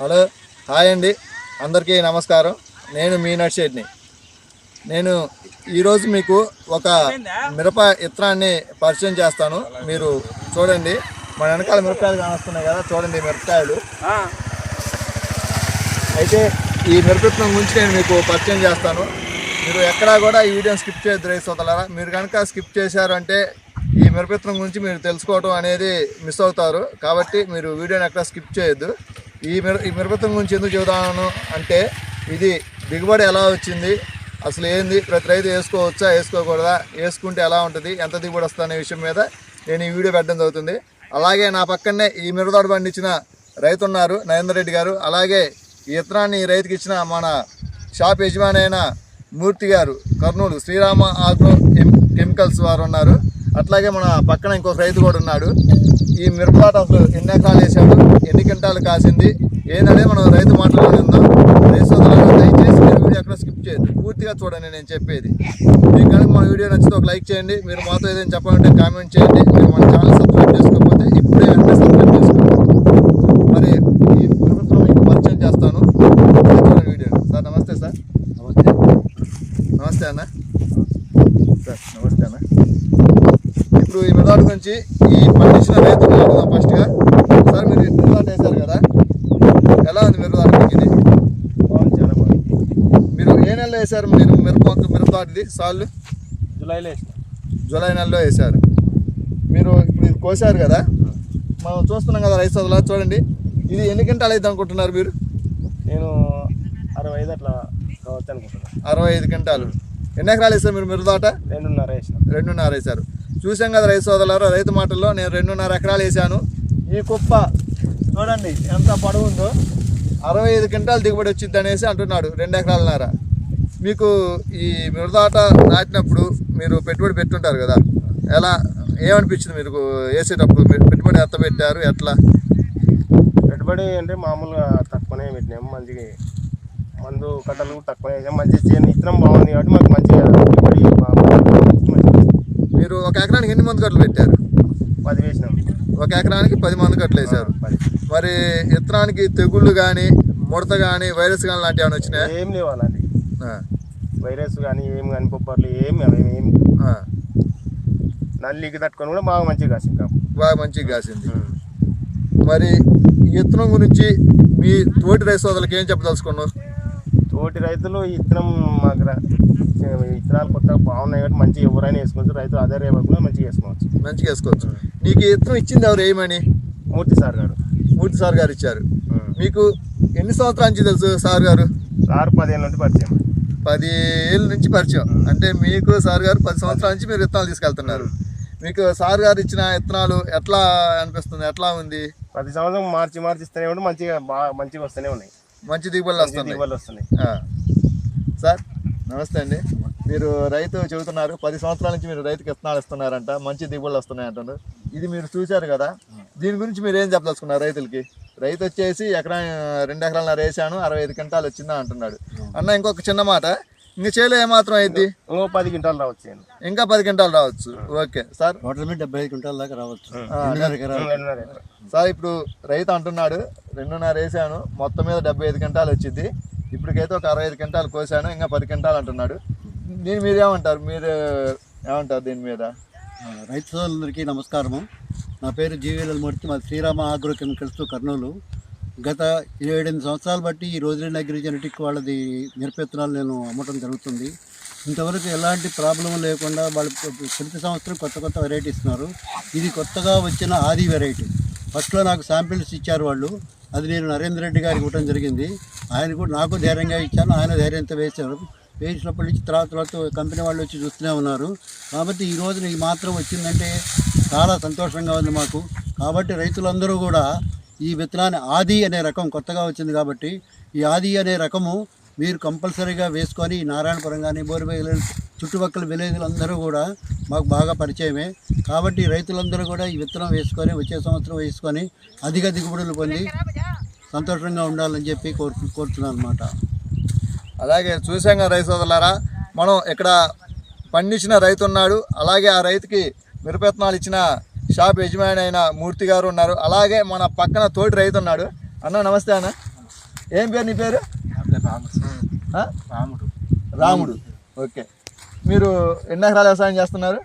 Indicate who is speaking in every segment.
Speaker 1: Hello hi అండి. అందరికీ నమస్కారం. నేను మీ నర్షెడ్ని నేను ఈరోజు మీకు ఒక మిరప ఇత్తనాన్ని పరిచయం చేస్తాను. మీరు చూడండి. మన వెనకాల మిరపకాయలు కానొస్తున్నాయి కదా చూడండి మిరపకాయలు. అయితే ఈ మిరపత్నం గురించి నేను మీకు పరిచయం చేస్తాను. మీరు ఎక్కడా కూడా ఈ వీడియోని స్కిప్ చేయొద్దు రైస్ వదలరా మీరు కనుక స్కిప్ చేశారంటే ఈ మిరపత్నం గురించి మీరు తెలుసుకోవడం అనేది మిస్ అవుతారు. కాబట్టి మీరు వీడియోని ఎక్కడ స్కిప్ చేయొద్దు. ఈ మిర ఈ మిరపతం గురించి ఎందుకు చెబుతాను అంటే ఇది దిగుబడి ఎలా వచ్చింది అసలు ఏంది ప్రతి రైతు వేసుకోవచ్చా వేసుకోకూడదా వేసుకుంటే ఎలా ఉంటుంది ఎంత దిగుబడి వస్తుంది అనే విషయం మీద నేను ఈ వీడియో పెట్టడం జరుగుతుంది. అలాగే నా పక్కనే ఈ మిరపతోట పండించిన రైతు ఉన్నారు నరేందర్ రెడ్డి గారు. అలాగే ఈ విత్తనాన్ని ఈ రైతుకి ఇచ్చిన మన షాప్ యజమాని అయిన మూర్తి గారు కర్నూలు శ్రీరామ ఆగ్రో కెమికల్స్ వారు ఉన్నారు. అట్లాగే మన పక్కన ఇంకొక రైతు కూడా ఉన్నాడు. ఈ మిరపతోట అసలు ఎన్ని ఎకరాలు వేసాడు ఎన్ని క్వింటాలు కాసింది ఏంటనే మనం రైతు మాట్లాడుకుందాం రైతు దయచేసి మీరు వీడియో ఎక్కడ స్కిప్ చేయదు పూర్తిగా చూడండి నేను చెప్పేది. మీకు కనుక మన వీడియో నచ్చితే ఒక లైక్ చేయండి. మీరు మాతో ఏదైనా చెప్పాలంటే కామెంట్ చేయండి. మీరు మన ఛానల్ సబ్స్క్రైబ్ చేసుకోండి ఇప్పుడే వెంటనే సబ్స్క్రైబ్ చేసుకోండి మరి ఈ ప్రభుత్వం మీకు పరిచయం చేస్తాను చూడండి వీడియో సార్ నమస్తే సార్
Speaker 2: నమస్తే
Speaker 1: నమస్తే అన్న సార్ నమస్తే అన్న ఇప్పుడు ఈ మిరదాడు గురించి ఈ పండించిన రైతు అడుగుదాం ఫస్ట్గా సార్ మీరు మిరదాడు వేశారు కదా? ఎలా ఉంది మీకు ఇది?
Speaker 2: బాగుంది చాలా బాగుంది.
Speaker 1: మీరు ఏ నెలలో వేశారు? మీరు మిరప మిరపదాటిది సాళ్ళు
Speaker 2: జూలైలో వేసిన.
Speaker 1: జూలై నెలలో వేశారు. మీరు ఇప్పుడు ఇది కోసారు కదా? మనం చూస్తున్నాం కదా రైస్ వదలా చూడండి. ఇది ఎన్ని గంటలు అయితే అనుకుంటున్నారు మీరు?
Speaker 2: నేను అరవై ఐదు అట్లా కావచ్చు అనుకుంటున్నాను
Speaker 1: అరవై ఐదు గంటలు ఎన్ని ఎకరాలు వేసారు మీరు మిరదాట
Speaker 2: రెండున్నర వేసిన.
Speaker 1: రెండున్నర వేశారు. చూసాం కదా రైతు సోదరులారా రైతు మాటల్లో నేను రెండున్నర ఎకరాలు వేసాను ఈ కుప్ప చూడండి ఎంత పొడవు ఉందో అరవై ఐదు క్వింటాలు దిగుబడి వచ్చింది అనేసి అంటున్నాడు రెండు ఎకరాలన్నర. మీకు ఈ మిరదాట నాటినప్పుడు మీరు పెట్టుబడి పెట్టుంటారు కదా ఎలా ఏమనిపించింది మీరు వేసేటప్పుడు? మీరు పెట్టుబడి ఎంత పెట్టారు ఎట్లా?
Speaker 2: పెట్టుబడి అంటే మామూలుగా తక్కువనే పెట్టినాము మంచిగా మందు కట్టలు తక్కువ తక్కువనే మంచి చేను ఇత్తనం బాగుంది కాబట్టి మాకు మంచిగా పెట్టుబడి
Speaker 1: మీరు ఒక ఎకరానికి ఎన్ని మంది కట్టలు పెట్టారు?
Speaker 2: పది వేసినాం.
Speaker 1: ఒక ఎకరానికి పది మంది కట్టలు వేశారు.
Speaker 2: పది.
Speaker 1: మరి విత్తనానికి తెగుళ్ళు కానీ ముడత కానీ వైరస్ కానీ లాంటివి ఏమైనా వచ్చినాయా?
Speaker 2: ఏం లేవు అలాంటి
Speaker 1: ఆ,
Speaker 2: వైరస్ కానీ ఏం కానీ పొప్పర్లు ఏం అవి ఏం
Speaker 1: ఆ.
Speaker 2: నల్లికి తట్టుకొని కూడా బాగా మంచిగా కాసి ఇంకా
Speaker 1: బాగా మంచిగా కాసింది. మరి విత్తనం గురించి మీ తోటి రైతు సోదరులకు ఏం చెప్పదలుచుకున్నావు?
Speaker 2: తోటి రైతులు ఈ ఇత్తనం ఇత్తనాలు కొత్తగా బాగున్నాయి కాబట్టి మంచిగా ఎవరైనా వేసుకోవచ్చు. రైతు అదే రేపు కూడా మంచిగా వేసుకోవచ్చు.
Speaker 1: మంచిగా వేసుకోవచ్చు. నీకు విత్తనం ఇచ్చింది ఎవరు? ఏమని?
Speaker 2: మూర్తి సార్ గారు.
Speaker 1: మూర్తి సార్ గారు ఇచ్చారు. మీకు ఎన్ని సంవత్సరాల నుంచి తెలుసు సార్ గారు?
Speaker 2: సార్ పదిహేను నుండి పరిచయం.
Speaker 1: పది ఏళ్ళ నుంచి పరిచయం. అంటే మీకు సార్ గారు పది సంవత్సరాల నుంచి మీరు విత్తనాలు తీసుకెళ్తున్నారు. మీకు సార్ గారు ఇచ్చిన విత్తనాలు ఎట్లా అనిపిస్తుంది? ఎట్లా ఉంది?
Speaker 2: ప్రతి సంవత్సరం మార్చి మార్చి ఇస్తూనే ఉంటే మంచిగా బాగా మంచిగా వస్తూనే ఉన్నాయి.
Speaker 1: మంచి దిగుబడులు వస్తున్నాయి.
Speaker 2: దిగుబడులు వస్తున్నాయి.
Speaker 1: సార్ నమస్తే అండి. మీరు రైతు చెబుతున్నారు పది సంవత్సరాల నుంచి మీరు రైతుకి విత్తనాలు ఇస్తున్నారంట మంచి దిగుబడులు వస్తున్నాయి అంటున్నారు. ఇది మీరు చూశారు కదా దీని గురించి మీరు ఏం చెప్పదలుచుకున్నారు రైతులకి? రైతు వచ్చేసి ఎకరా రెండు ఎకరాల వేసాను అరవై ఐదు క్వింటాలు వచ్చిందా అంటున్నాడు. అన్న ఇంకొక చిన్న మాట ఇంక చేలో ఏమాత్రం అయింది?
Speaker 2: పది క్వింటాలు రావచ్చు.
Speaker 1: ఇంకా పది క్వింటాలు రావచ్చు. Okay sir.
Speaker 3: టోటల్ మీద డెబ్బై ఐదు క్వింటాల దాకా రావచ్చు.
Speaker 1: సార్ ఇప్పుడు రైతు అంటున్నాడు రెండున్నర వేసాను మొత్తం మీద డెబ్బై ఐదు క్వింటాలు వచ్చింది. ఇప్పటికైతే ఒక అరవై ఐదు క్వింటాలు కోసాను ఇంకా పది క్వింటాలు అంటున్నాడు. దీని మీద ఏమంటారు? మీరు ఏమంటారు దీని మీద?
Speaker 3: రైతు సోదరులందరికీ నమస్కారము. నా పేరు జీవీఎల్ మూర్తి మా శ్రీరామ ఆగ్రో కెమికల్స్ కర్నూలు. గత ఏడెనిమిది సంవత్సరాలు బట్టి ఈ రోజులైన అగ్రి జెనెటిక్ వాళ్ళది మిరపెత్తనాలు నేను అమ్మటం జరుగుతుంది. ఇంతవరకు ఎలాంటి ప్రాబ్లం లేకుండా వాళ్ళు ప్రతి సంవత్సరం కొత్త కొత్త వెరైటీ ఇస్తున్నారు. ఇది కొత్తగా వచ్చిన ఆది వెరైటీ. ఫస్ట్లో నాకు శాంపిల్స్ ఇచ్చారు వాళ్ళు. అది నేను నరేంద్ర రెడ్డి గారికి ఇవ్వడం జరిగింది. ఆయన కూడా నాకు ధైర్యంగా ఇచ్చాను. ఆయన ధైర్యంతో వేశారు. వేసినప్పటి నుంచి తర్వాత తర్వాత కంపెనీ వాళ్ళు వచ్చి చూస్తూనే ఉన్నారు. కాబట్టి ఈ రోజున ఈ మాత్రం వచ్చిందంటే చాలా సంతోషంగా ఉంది మాకు. కాబట్టి రైతులందరూ కూడా ఈ విత్తనాన్ని ఆది అనే రకం కొత్తగా వచ్చింది కాబట్టి ఈ ఆది అనే రకము మీరు కంపల్సరీగా వేసుకొని నారాయణపురం కానీ బోరిబేలు చుట్టుపక్కల విలేజ్లందరూ కూడా మాకు బాగా పరిచయమే. కాబట్టి రైతులందరూ కూడా ఈ విత్తనం వేసుకొని వచ్చే సంవత్సరం వేసుకొని అధిక దిగుబడులు పొంది సంతోషంగా ఉండాలని చెప్పి కోరు కోరుతున్నాను అనమాట
Speaker 1: అలాగే చూసాం కదా రైతు సోదరులారా మనం ఇక్కడ పండించిన రైతు ఉన్నాడు. అలాగే ఆ రైతుకి మిరపెత్తనాలు ఇచ్చిన షాప్ యజమాని అయిన మూర్తి గారు ఉన్నారు. అలాగే మన పక్కన తోటి రైతు ఉన్నాడు. అన్న నమస్తే అన్న. ఏం పేరు నీ పేరు?
Speaker 4: రాముడు.
Speaker 1: రాముడు. ఓకే. మీరు ఎన్ని ఎకరాలు వ్యవసాయం చేస్తున్నారు?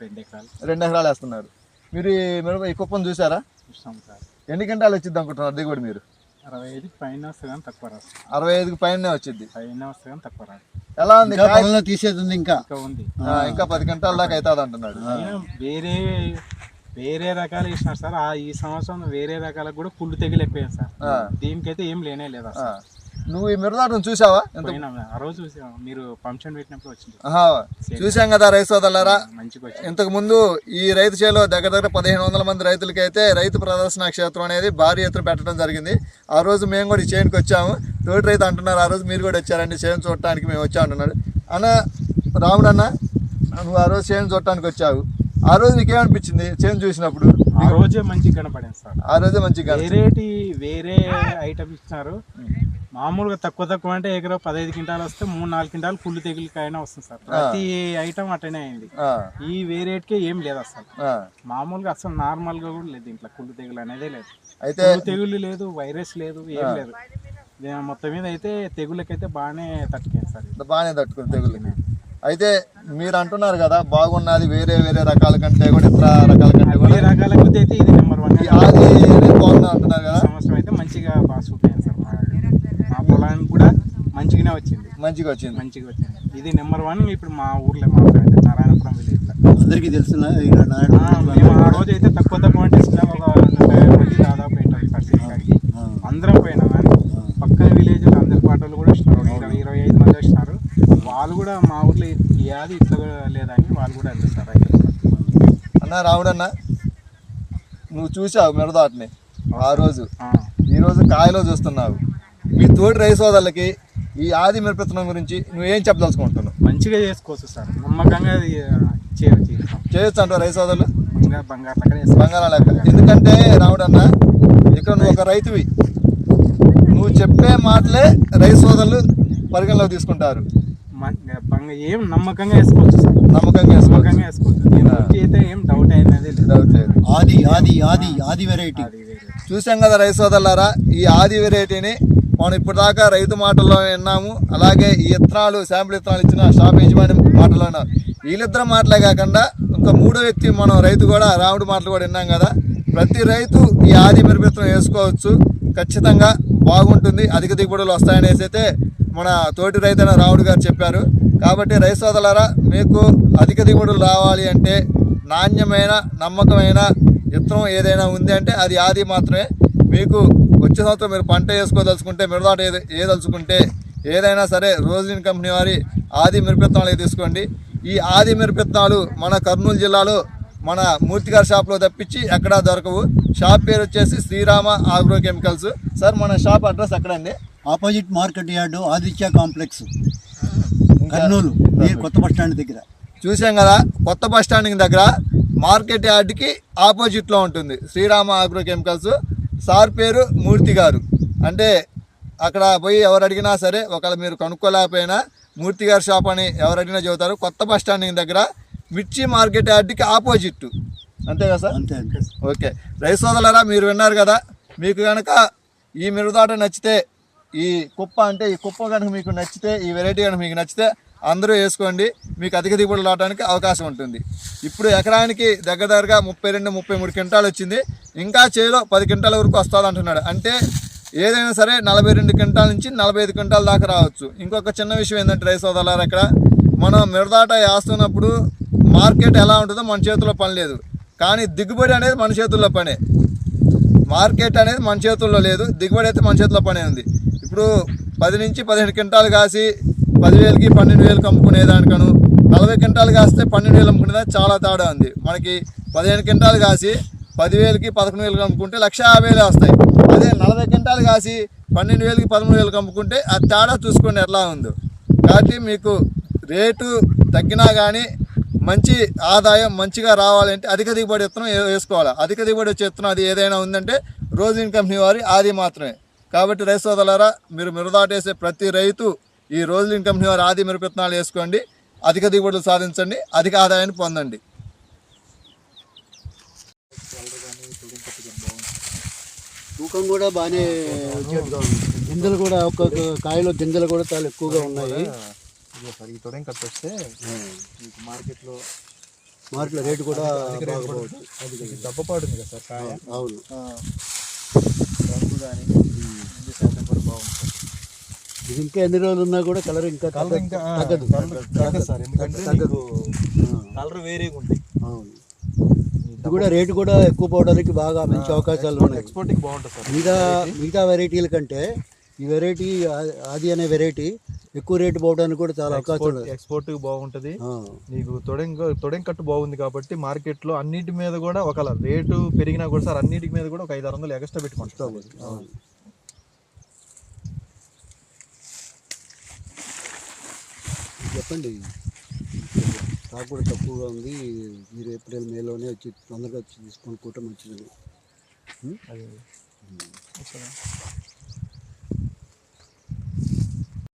Speaker 4: రెండు ఎకరాలు.
Speaker 1: రెండు ఎకరాలు వేస్తున్నారు. మీరు ఈ మిరప ఈ కుప్పను చూసారా?
Speaker 4: చూస్తాం సార్.
Speaker 1: ఎన్ని గంటలు వచ్చింది అనుకుంటున్నారు దిగుబడి మీరు?
Speaker 4: అరవై ఐదు పైన వస్తే కానీ తక్కువ రాదు.
Speaker 1: అరవై ఐదుకి పైనే వచ్చింది.
Speaker 4: పైన వస్తే కానీ తక్కువ రాదు.
Speaker 1: ఎలా ఉంది
Speaker 3: ఇంకా
Speaker 1: కాయ?
Speaker 3: తీసేది ఉంది ఇంకా.
Speaker 4: ఇంకా ఉంది.
Speaker 1: ఆ, ఇంకా పది గంటల దాకా అవుతుంది అంటున్నాడు.
Speaker 4: అయినా వేరే వేరే రకాలు వేసినారు సార్. ఆ ఈ సంవత్సరం వేరే రకాలకు కూడా పుల్లు తెగులు ఎక్కువ సార్.
Speaker 1: ఆ.
Speaker 4: దీనికైతే ఏం లేనే లేదు
Speaker 1: ఆ. నువ్వు ఈ మిరదాటను చూసావా? ఎంత
Speaker 4: పోయినా ఆ రోజు చూసాం మీరు ఫంక్షన్ పెట్టినప్పుడు వచ్చింది.
Speaker 1: ఆహా, చూసాం కదా రైతు సోదరులారా.
Speaker 4: మంచిగా వచ్చింది.
Speaker 1: ఇంతకు ముందు ఈ రైతు చేలో దగ్గర దగ్గర పదిహేను వందల మంది రైతులకి అయితే రైతు ప్రదర్శన క్షేత్రం అనేది భారీ ఎత్తున పెట్టడం జరిగింది. ఆ రోజు మేము కూడా ఈ చేనుకి వచ్చాము. తోటి రైతు అంటున్నారు ఆ రోజు మీరు కూడా వచ్చారండి చేను చూడటానికి మేము వచ్చాం అంటున్నాడు. అన్న రాముడు అన్న నువ్వు ఆ రోజు చేను చూడటానికి వచ్చావు. ఆ రోజు నీకేమనిపించింది చేను చూసినప్పుడు?
Speaker 4: ఆ రోజే మంచిగా కనపడింది సార్.
Speaker 1: ఆ రోజే మంచిగా
Speaker 4: వేరేటి వేరే ఐటమ్ ఇచ్చినారు. మామూలుగా తక్కువ తక్కువ అంటే ఎకరా పదహైదు క్వింటాలు వస్తే మూడు నాలుగు క్వింటాలు పుల్లు తెగులకైనా వస్తుంది సార్. ప్రతి ఐటమ్ అట్టనే అయింది. ఈ వేరేటికే ఏం లేదు అసలు. మామూలుగా అసలు నార్మల్గా కూడా లేదు ఇంట్లో కుళ్ళు తెగులు అనేదే లేదు.
Speaker 1: అయితే
Speaker 4: తెగులు లేదు వైరస్ లేదు ఏం లేదు. మొత్తం మీద అయితే తెగులకైతే బాగానే తట్టుకుంది సార్.
Speaker 1: బాగానే తట్టుకుంది తెగులు అయితే మీరు అంటున్నారు కదా బాగున్నది వేరే వేరే రకాల కంటే కూడా ఇతర రకాల కంటే కూడా
Speaker 4: రకాల అయితే ఇది నెంబర్ వన్
Speaker 1: అనేది బాగుంది అంటున్నారు కదా.
Speaker 4: సంవత్సరం అయితే మంచిగా బాగా సూట్ మా- మా పొలానికి కూడా మంచిగానే వచ్చింది.
Speaker 1: మంచిగా వచ్చింది.
Speaker 4: మంచిగా వచ్చింది. ఇది నెంబర్ వన్ ఇప్పుడు మా ఊర్లో అయితే నారాయణపురం విలేజ్
Speaker 3: అందరికీ
Speaker 4: ఆ, మేము ఆ రోజు అయితే తక్కువ తక్కువ అంటే ఇచ్చినాం ఒక నూట యాభై దాదాపు సీనియర్కి.
Speaker 3: ఆ.
Speaker 4: అందరం పోయినాం. కానీ పక్కన విలేజ్ అందరి పాటలు కూడా ఇచ్చినారు ఒక ఇరవై ఇరవై ఐదు మంది వచ్చినారు వాళ్ళు కూడా మా ఊర్లో అది ఇట్లా లేదని వాళ్ళు కూడా అయితే
Speaker 1: అన్న రావుడన్న నువ్వు చూసావు మిరదాటని ఆ రోజు.
Speaker 4: ఆ,
Speaker 1: ఈ రోజు కాయలో చూస్తున్నావు. మీ తోటి రైతు సోదరులకి ఈ ఆది మిరపెత్తనం గురించి నువ్వేం చెప్పదలుచుకుంటున్నావు?
Speaker 4: మంచిగా చేసుకోవచ్చు సార్. నమ్మకంగా చేయవచ్చు
Speaker 1: చేయొచ్చు అంటావు రైతు సోదరులు?
Speaker 4: బంగారు చేసుకోవచ్చు.
Speaker 1: బంగారం లెక్క ఎందుకంటే రావుడన్న ఇక్కడ నువ్వు ఒక రైతువి. నువ్వు చెప్పే మాటలే రైతు సోదరులు పరిగణలోకి తీసుకుంటారు.
Speaker 4: ఏం నమ్మకంగా వేసుకోవచ్చు సార్.
Speaker 1: నమ్మకంగా వేసుకోవచ్చు.
Speaker 4: నమ్మకంగా వేసుకోవచ్చు. అయితే ఏం డౌట్ అయినది లేదు.
Speaker 1: డౌట్ లేదు.
Speaker 3: ఆది ఆది ఆది ఆది వెరైటీ
Speaker 1: చూసాం కదా రైతు సోదరులారా ఈ ఆది వెరైటీని మనం ఇప్పటిదాకా రైతు మాటల్లో విన్నాము. అలాగే ఈ ఇత్తనాలు శాంపుల్ ఇత్తనాలు ఇచ్చిన షాప్ యజమాని మాటల్లో విన్నాం వీళ్ళిద్దరు మాటలే కాకుండా ఇంకా మూడో వ్యక్తి మనం రైతు కూడా రాముడు మాటలు కూడా విన్నాం కదా. ప్రతి రైతు ఈ ఆది మిరపిత్తం వేసుకోవచ్చు. ఖచ్చితంగా బాగుంటుంది. అధిక దిగుబడులు వస్తాయనేసి అయితే మన తోటి రైతైన రాముడు గారు చెప్పారు. కాబట్టి రైతు సోదరులారా మీకు అధిక దిగుబడులు రావాలి అంటే నాణ్యమైన నమ్మకమైన విత్తనం ఏదైనా ఉంది అంటే అది ఆది మాత్రమే. మీకు వచ్చే సంవత్సరం మీరు పంట వేసుకోదలుచుకుంటే మిరదాట ఏది ఏదలుచుకుంటే ఏదైనా సరే రోజులిన్ కంపెనీ వారి ఆది మిరపెత్తనాలు తీసుకోండి. ఈ ఆది మిరపెత్తనాలు మన కర్నూలు జిల్లాలో మన మూర్తిగారి షాప్లో తప్పించి ఎక్కడా దొరకవు. షాప్ పేరు వచ్చేసి శ్రీరామ ఆగ్రో కెమికల్స్ సార్ మన షాప్ అడ్రస్ ఎక్కడండి?
Speaker 3: Opposite market yard Aditya complex. Kurnool కొత్త బస్ స్టాండ్ దగ్గర.
Speaker 1: చూసాం కదా కొత్త బస్ స్టాండింగ్ దగ్గర మార్కెట్ యార్డ్కి ఆపోజిట్లో ఉంటుంది శ్రీరామ ఆగ్రో కెమికల్స్ సార్ పేరు మూర్తి గారు. అంటే అక్కడ పోయి ఎవరు అడిగినా సరే ఒకవేళ మీరు కనుక్కోలేకపోయినా మూర్తి గారి షాప్ అని ఎవరు అడిగినా చెబుతారు. కొత్త బస్ స్టాండింగ్ దగ్గర మిర్చి మార్కెట్ యార్డ్కి ఆపోజిట్. అంతే కదా సార్?
Speaker 3: అంతే అంతే
Speaker 1: ఓకే. రైతు సోదరులారా మీరు విన్నారు కదా మీకు కనుక ఈ మిరదాట నచ్చితే ఈ కుప్ప అంటే ఈ కుప్ప కనుక మీకు నచ్చితే ఈ వెరైటీ కనుక మీకు నచ్చితే అందరూ వేసుకోండి. మీకు అధిక దిగుబడులు రావడానికి అవకాశం ఉంటుంది. ఇప్పుడు ఎకరానికి దగ్గర దగ్గరగా ముప్పై రెండు ముప్పై మూడు క్వింటాలు వచ్చింది. ఇంకా చేలో పది క్వింటాల వరకు వస్తుంది అంటే ఏదైనా సరే నలభై రెండు క్వింటాల నుంచి నలభై ఐదు క్వింటాల దాకా రావచ్చు. ఇంకొక చిన్న విషయం ఏంటంటే రైస్ వదలారు అక్కడ మనం మిరదాట వేస్తున్నప్పుడు మార్కెట్ ఎలా ఉంటుందో మన చేతిలో పని లేదు. కానీ దిగుబడి అనేది మన చేతుల్లో పనే. మార్కెట్ అనేది మన చేతుల్లో లేదు. దిగుబడి అయితే మన చేతిలో పనే ఉంది. ఇప్పుడు పది నుంచి పదిహేను క్వింటాలు కాసి పదివేలకి పన్నెండు వేలకు అమ్ముకునేదానికను నలభై క్వింటాలు కాస్తే పన్నెండు వేలు అమ్ముకునే దానికి చాలా తేడా ఉంది. మనకి పదిహేను క్వింటాలు కాసి పదివేలకి పదకొండు వేలకు అమ్ముకుంటే లక్ష యాభై వస్తాయి. అదే నలభై క్వింటాలు కాసి పన్నెండు వేలకి పదమూడు వేలకు అమ్ముకుంటే ఆ తేడా చూసుకోండి ఎట్లా ఉందో. కాబట్టి మీకు రేటు తగ్గినా కానీ మంచి ఆదాయం మంచిగా రావాలంటే అధిక దిగుబడి విత్తనం వేసుకోవాలి. అధిక దిగుబడి వచ్చే విత్తనం అది ఏదైనా ఉందంటే రోజు ఇన్ కంపెనీ వారి ఆది మాత్రమే. కాబట్టి రైతు సోదరులారా మీరు మిరదాటేసే ప్రతి రైతు ఈ రోజు ఇన్ కంపెనీ వారి ఆది మిరప విత్తనాలు వేసుకోండి అధిక దిగుబడులు సాధించండి అధిక ఆదాయాన్ని పొందండి.
Speaker 4: తూకం
Speaker 3: తూకం కూడా బాగానే గింజలు కూడా ఒక్కొక్క కాయలో గింజలు కూడా చాలా ఎక్కువగా ఉన్నాయి.
Speaker 5: ఈ తొడెం మార్కెట్లో
Speaker 3: మార్కెట్లో రేటు కూడా
Speaker 5: అది దెబ్బపాటు ఉంది కదా సార్ కాయ.
Speaker 3: అవును.
Speaker 5: రంగు కానీ గింజ శాతం కూడా బాగుంటుంది.
Speaker 3: ఇది ఇంకా ఎన్ని రోజులు ఉన్నా కూడా కలర్ ఇంకా
Speaker 5: కలర్ ఇంకా
Speaker 3: తగ్గదు.
Speaker 5: సార్ ఎందుకంటే
Speaker 3: తగ్గదు.
Speaker 5: మీకు కలర్ వేరేగా ఉంటాయి.
Speaker 3: అవును. ఇది కూడా రేటు కూడా ఎక్కువ పోవడానికి బాగా మంచి అవకాశాలు ఉన్నాయి.
Speaker 5: ఎక్స్పోర్టింగ్ బాగుంటుంది సార్.
Speaker 3: మిగతా మిగతా వెరైటీల కంటే ఈ వెరైటీ ఆది అనే వెరైటీ ఎక్కువ రేటు పోవడానికి కూడా చాలా ఉన్నాయి.
Speaker 5: ఎక్స్పోర్ట్ బాగుంటుంది.
Speaker 3: ఆ,
Speaker 5: నీకు తొడెం తొడెం కట్టు బాగుంది కాబట్టి మార్కెట్లో అన్నిటి మీద కూడా ఒకవేళ రేటు పెరిగినా కూడా సార్ అన్నిటి మీద కూడా ఒక ఐదు ఆరు వందలు ఎక్స్ట్రా పెట్టుకుంటాం
Speaker 3: చెప్పండి. స్టాక్ కూడా తక్కువగా ఉంది. మీరు ఏప్రిల్ మేలోనే వచ్చి తొందరగా వచ్చి తీసుకొని కూట మంచిది
Speaker 5: అది.